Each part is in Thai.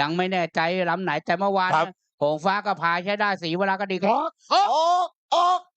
ยังไม่แน่ใจลำไหนแต่เมื่อวานครับเนี่ยหงฟ้าก็พายใช้ได้สีเวลาก็ดีครับออกออกต่อเลย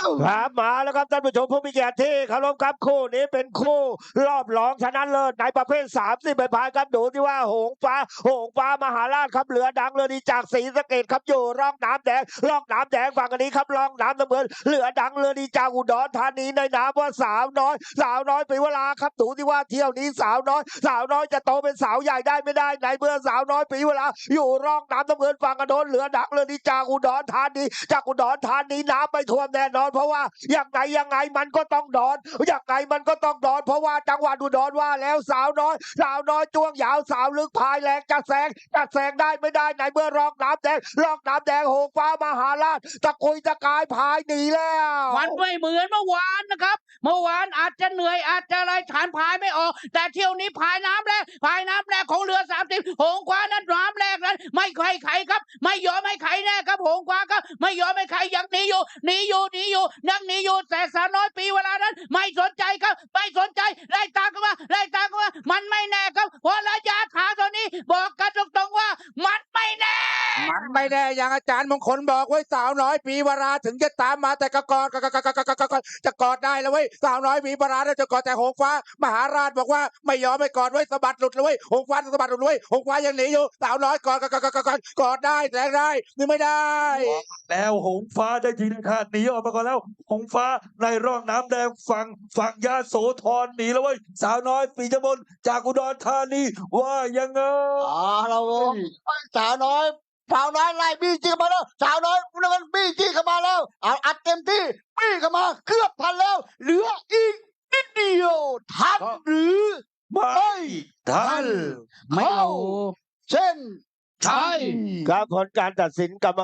ครับมาแล้วครับท่านผู้ชมผู้มีเกียรติที่เคารพครับคู่นี้เป็นคู่รอบรองชนะเลิศในประเภทสามสิบใบพายครับดูที่ว่าหงฟ้าหงฟ้ามหาราชครับเหลือดังเรือดีจากศรีสะเกดครับอยู่ร่องน้ำแดงร่องน้ำแดงฝั่งอันนี้ครับร่องน้ำน้ำเงินเหลือดังเรือดีจากอุดรธานีในนามว่าสาวน้อย สาวน้อยป็นเวลาครับดูที่ว่าเที่ยวนี้สาวน้อย สาวน้อยจะโตเป็นสาวใหญ่ได้ไม่ได้ในเมื่อสาวน้อยปีเวลา อยู่ร่องน้ำน้ำเงินฝั่งกระโดนเหลือดังเรือดีจากอุดรธานีจากอุดรธานีน้ำไม่ท่วมแน่นอนเพราะว่าอย่างไงยังไงมันก็ต้องดอนอย่างไงมันก็ต้องดอน เพราะว่าจังหวัดอุดรว่าแล้วสาวน้อย สาวน้อยจ้วงยาวสาวลึกพายแรงจะแซงจะแซงได้ไม่ได้ในเมื่อรองน้ำแดงรองน้ำแดงโหงฟ้ามหาราชตะกุยตะกายพายหนีแล้วมันไม่เหมือนเมื่อวานนะครับ เมื่อวานอาจจะเหนื่อยอาจจะอะไรฐานพายไม่ออก แต่เที่ยวนี้พายน้ำแรกพายน้ำแรกของเรือสามสิบหงคว้านั้นน้ำแรกนั้น ไม่ใครไขครับ ไม่ยอมให้ไขแน่ครับหงคว้า ไม่ยอมให้ไขยังหนีอยู่หนีอยู่หนีอยู่ยังหนีอยู่แต่สาวน้อยปีเวลานั้น ไม่สนใจครับไม่สนใจไล่ตามกันมาไล่ตามกันมามันไม่แน่ครับเพราะระยะทางตอนนี้บอกกันตรงๆว่า มันไม่แน่ มันไม่แน่อย่างอาจารย์มงคลบอกไว้สาวน้อยปีวราถึงจะตามมาแต่ก็กอดก็ก็ก็ก็ก็ก็ก็จะกอดได้แล้วเว้ยสาวน้อยปีวราแล้วจะกอดแต่หงฟ้ามหาราชบอกว่าไม่ยอมไม่กอดไว้ยสะบัดหลุดเลยเว้ยหงฟ้าสะบัดหลุดเลยเว้ยหงฟ้ายังหนีอยู่สาวน้อยกอดก็ก็ก็ก็ก็กอดได้แต่ได้นี่ไม่ได้ แล้วหงฟ้าได้ทีเด็ดขาดหนีออกมาก่อนแล้วหงฟ้าในร่องน้ำแดงฝั่งฝั่งยาโสธรหนีแล้วเว้ยสาวน้อยปีจมนจากอุดรธานีว่ายังไงอ่าเราสาวน้อย สาวน้อยไล่บี้จี้เข้ามาแล้วสาวน้อยมันบี้จี้เข้ามาแล้วเอาอัดเต็มที่บี้เข้ามาเกือบทันแล้ว เหลืออีกนิดเดียวทันหรือไม่ไม่ทันไม่เอาเช่นใช่ครับผลการตัดสินกรรม